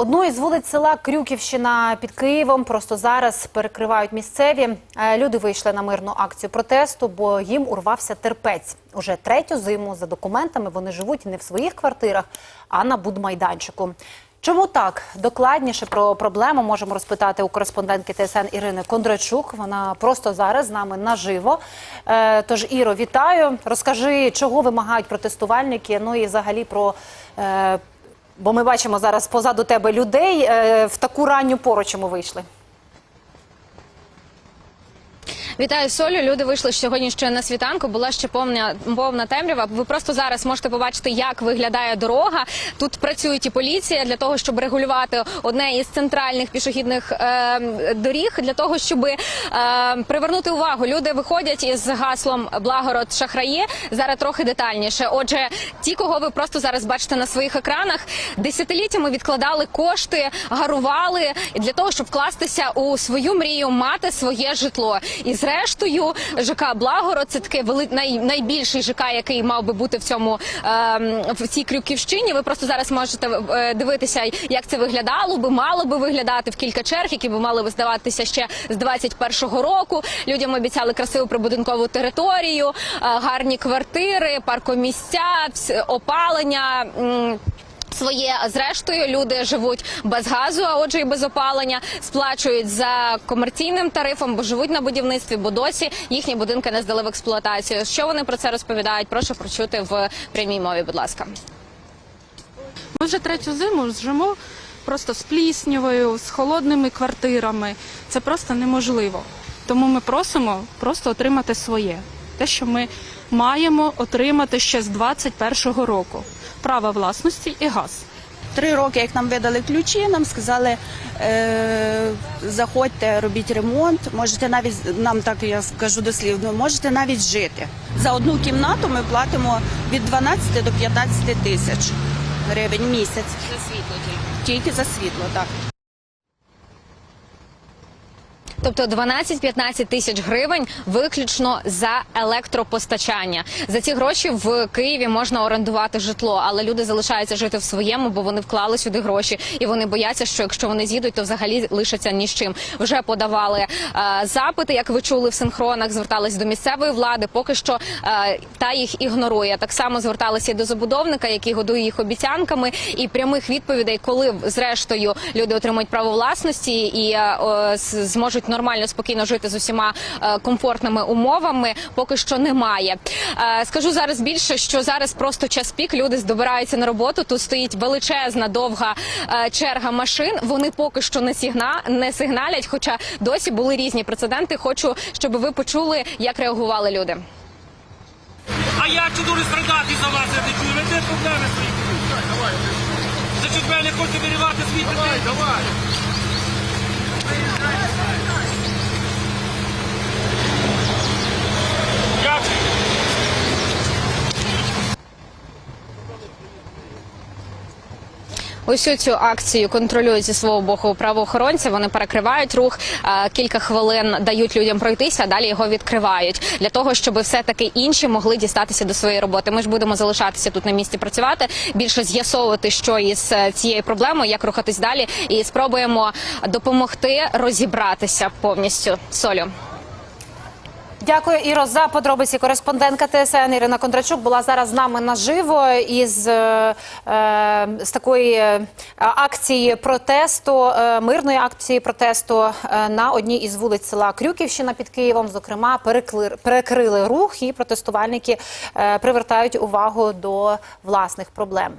Одну із вулиць села Крюківщина під Києвом просто зараз перекривають місцеві. Е, Люди вийшли на мирну акцію протесту, бо їм урвався терпець. Уже третю зиму за документами вони живуть не в своїх квартирах, а на будмайданчику. Чому так? Докладніше про проблему можемо розпитати у кореспондентки ТСН Ірини Кондрачук. Вона просто зараз з нами наживо. Е, Тож, Іро, вітаю. Розкажи, чого вимагають протестувальники. Ну і взагалі про. Бо ми бачимо зараз позаду тебе людей е, в таку ранню пору, чому вийшли. Вітаю Солю. Люди вийшли сьогодні ще на світанку. Була ще повна повна темрява. Ви просто зараз можете побачити, як виглядає дорога. Тут працюють і поліція для того, щоб регулювати одне із центральних пішохідних е, доріг, для того, щоб е, привернути увагу. Люди виходять із гаслом Благород шахраї. Зараз трохи детальніше. Отже, ті, кого ви просто зараз бачите на своїх екранах, десятиліттями відкладали кошти, гарували для того, щоб вкластися у свою мрію, мати своє житло. І зрештою, ЖК Благород це таке вели... най... найбільший ЖК, який мав би бути в цьому ем, в цій Крюківщині. Ви просто зараз можете е, дивитися, як це виглядало би, мало би виглядати в кілька черг, які би мали би здаватися ще з 21-го року. Людям обіцяли красиву прибудинкову територію, е, гарні квартири, паркомісця, опалення. Своє зрештою люди живуть без газу, а отже, і без опалення, сплачують за комерційним тарифом, бо живуть на будівництві, бо досі їхні будинки не здали в експлуатацію. Що вони про це розповідають? Прошу прочути в прямій мові. Будь ласка. Ми вже третю зиму живемо просто з пліснявою, з холодними квартирами. Це просто неможливо. Тому ми просимо просто отримати своє. Те, що ми маємо отримати ще з 21-го року. Право власності і газ. Три роки, як нам видали ключі, нам сказали, е, заходьте, робіть ремонт. Можете навіть нам так я скажу дослівно, можете навіть жити. За одну кімнату ми платимо від 12 до 15 тисяч гривень місяць. За світло Тільки за світло, так. Тобто 12-15 тисяч гривень виключно за електропостачання. За ці гроші в Києві можна орендувати житло, але люди залишаються жити в своєму, бо вони вклали сюди гроші, і вони бояться, що якщо вони з'їдуть, то взагалі лишаться ні з чим. Вже подавали е, запити, як ви чули в синхронах, звертались до місцевої влади. Поки що е, та їх ігнорує. Так само зверталися і до забудовника, який годує їх обіцянками, і прямих відповідей, коли зрештою люди отримають право власності і е, з- зможуть нормально спокійно жити з усіма е, комфортними умовами, поки що немає. Е, Скажу зараз більше, що зараз просто час пік. Люди здобираються на роботу. Тут стоїть величезна довга е, черга машин. Вони поки що не сигна не сигналять, хоча досі були різні прецеденти. Хочу, щоб ви почули, як реагували люди. А я чи дуже страдати за вас, я не чую. Ви де проблеми свої будуть? Значить, мене хоче вирівати свій Давай, давай. Усю цю акцію контролюють зі свого боку правоохоронці. Вони перекривають рух е, кілька хвилин, дають людям пройтися, а далі його відкривають для того, щоб все таки інші могли дістатися до своєї роботи. Ми ж будемо залишатися тут на місці працювати, більше з'ясовувати, що із е, цією проблемою, як рухатись далі, і спробуємо допомогти розібратися повністю. Солю. Дякую, Іро, за подробиці. Кореспондентка ТСН Ірина Кондрачук була зараз з нами наживо із е, е, з такої е, акції протесту, е, мирної акції протесту е, на одній із вулиць села Крюківщина під Києвом. Зокрема, перекли, перекрили рух і протестувальники е, привертають увагу до власних проблем.